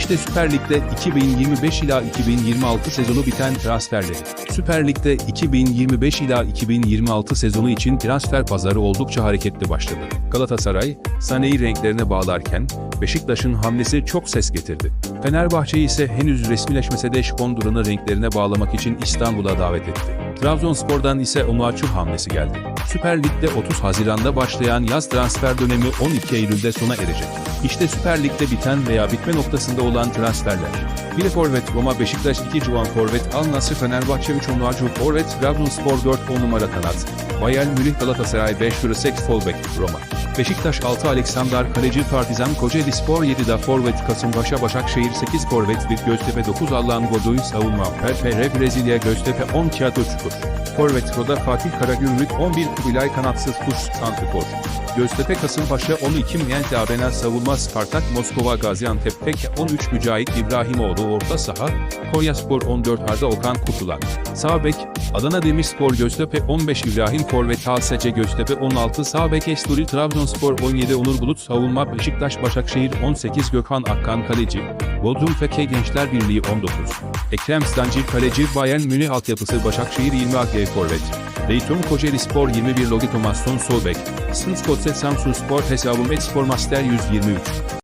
İşte Süper Lig'de 2025 ila 2026 sezonu biten transferleri. Süper Lig'de 2025 ila 2026 sezonu için transfer pazarı oldukça hareketli başladı. Galatasaray, Sané'yi renklerine bağlarken, Beşiktaş'ın hamlesi çok ses getirdi. Fenerbahçe ise henüz resmileşmese de Şkondur'unu renklerine bağlamak için İstanbul'a davet etti. Trabzonspor'dan ise Onuachu hamlesi geldi. Süper Lig'de 30 Haziran'da başlayan yaz transfer dönemi 12 Eylül'de sona erecek. İşte Süper Lig'de biten veya bitme noktasında olan transferler. Biri forvet Roma Beşiktaş 2 Juan forvet Al Nassr Fenerbahçe 3 Onuachu forvet Trabzonspor 4 10 numara kanat. Bayern Münih Galatasaray 5 Jurasek Folbek Roma. Beşiktaş 6 Alexander Kaleci Partizan Kocaeli Spor 7 da Forvet Kasımpaşa Başakşehir 8 Forvet 1 Göztepe 9 Allan Godoy Savunma PFR Brezilya Göztepe 10 Tiyatro Çukur Forvet Roda Fatih Karagümrük 11 Kubilay Kanatsız Kuş Santrifor Göztepe Kasımpaşa 12 Miyente Arena Savunma Spartak Moskova Gaziantep Pek 13 Mücahit İbrahimoğlu Orta Saha Konyaspor 14 Arda Okan Kurtulan Sağ Bek Adana Demirspor Göztepe 15 İbrahim Forvet Halsece Göztepe 16 Sağ Bek Esturi Trabzonspor 17 Onur Bulut Savunma Beşiktaş Başakşehir 18 Gökhan Akkan Kaleci. Bodrum Feke Gençler Birliği 19 Ekrem Stancı Kaleci Bayern Münih Altyapısı Başakşehir 20 AG Forvet Dayton Kocaeli Spor 21 Logi Tomasson Sol Bek Sınskotse Samsun Spor Hesabım Et Master 123